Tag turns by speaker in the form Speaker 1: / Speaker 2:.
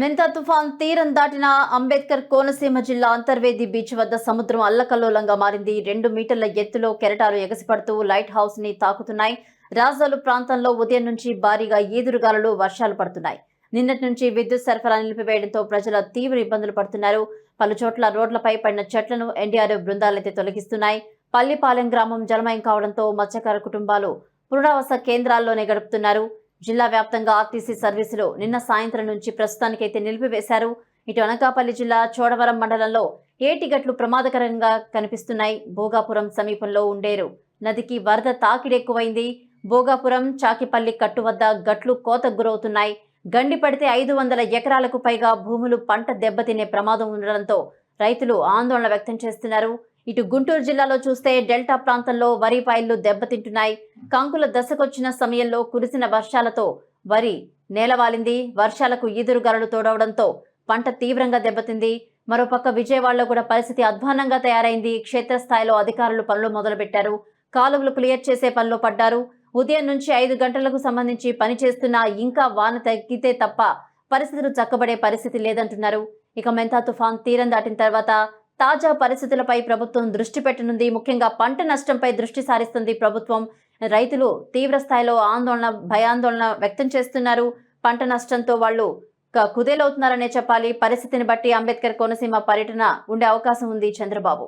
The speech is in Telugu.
Speaker 1: మెంతా తుఫాన్ తీరం దాటిన అంబేద్కర్ కోనసీమ జిల్లా అంతర్వేది బీచ్ వద్ద సముద్రం అల్లకల్లోలంగా మారింది. రెండు మీటర్ల ఎత్తులో కెరటాలు ఎగసిపడుతూ లైట్ హౌస్ని తాకుతున్నాయి. రాజోలు ప్రాంతంలో ఉదయం నుంచి భారీగా ఈదురుగాలులు వర్షాలు పడుతున్నాయి. నిన్నటి నుంచి విద్యుత్ సరఫరా నిలిపివేయడంతో ప్రజలు తీవ్ర ఇబ్బందులు పడుతున్నారు. పలు చోట్ల రోడ్లపై పడిన చెట్లను ఎన్డీఆర్ఎఫ్ బృందాలైతే తొలగిస్తున్నాయి. పల్లిపాలెం గ్రామం జలమయం కావడంతో మత్స్యకార కుటుంబాలు పునరావాస కేంద్రాల్లోనే గడుపుతున్నారు. జిల్లా వ్యాప్తంగా ఆర్టీసీ సర్వీసులు నిన్న సాయంత్రం నుంచి ప్రస్తుతానికైతే నిలిపివేశారు. ఇటు అనకాపల్లి జిల్లా చోడవరం మండలంలో ఏటిగట్లు ప్రమాదకరంగా కనిపిస్తున్నాయి. భోగాపురం సమీపంలో ఉండేరు. నదికి వరద తాకిడెక్కువైంది భోగాపురం చాకిపల్లి కట్టు వద్ద గట్లు కోతకు గురవుతున్నాయి. గండి పడితే ఐదు వందల ఎకరాలకు పైగా భూములు పంట దెబ్బతినే ప్రమాదం ఉండడంతో రైతులు ఆందోళన వ్యక్తం చేస్తున్నారు. ఇటు గుంటూరు జిల్లాలో చూస్తే డెల్టా ప్రాంతంలో వరి పైర్లు దెబ్బతింటున్నాయి. కంకుల దశకొచ్చిన సమయంలో కురిసిన వర్షాలతో వరి నేలవాలింది. వర్షాలకు ఈదురుగాలు తోడవడంతో పంట తీవ్రంగా దెబ్బతింది. మరోపక్క విజయవాడలో కూడా పరిస్థితి అధ్వానంగా తయారైంది. క్షేత్రస్థాయిలో అధికారులు పనులు మొదలుపెట్టారు. కాలువలు క్లియర్ చేసే పనిలో పడ్డారు. ఉదయం నుంచి ఐదు గంటలకు సంబంధించి పని చేస్తున్నా ఇంకా వాన తగ్గితే తప్ప పరిస్థితులు చక్కబడే పరిస్థితి లేదంటున్నారు. ఇక మెంతా తుఫాన్ తీరం దాటిన తర్వాత తాజా పరిస్థితులపై ప్రభుత్వం దృష్టి పెట్టనుంది. ముఖ్యంగా పంట నష్టంపై దృష్టి సారిస్తుంది ప్రభుత్వం. రైతులు తీవ్ర స్థాయిలో ఆందోళన భయాందోళన వ్యక్తం చేస్తున్నారు. పంట నష్టంతో వాళ్ళు కుదేలవుతున్నారనే చెప్పాలి. పరిస్థితిని బట్టి అంబేద్కర్ కోనసీమ పర్యటన ఉండే అవకాశం ఉంది చంద్రబాబు.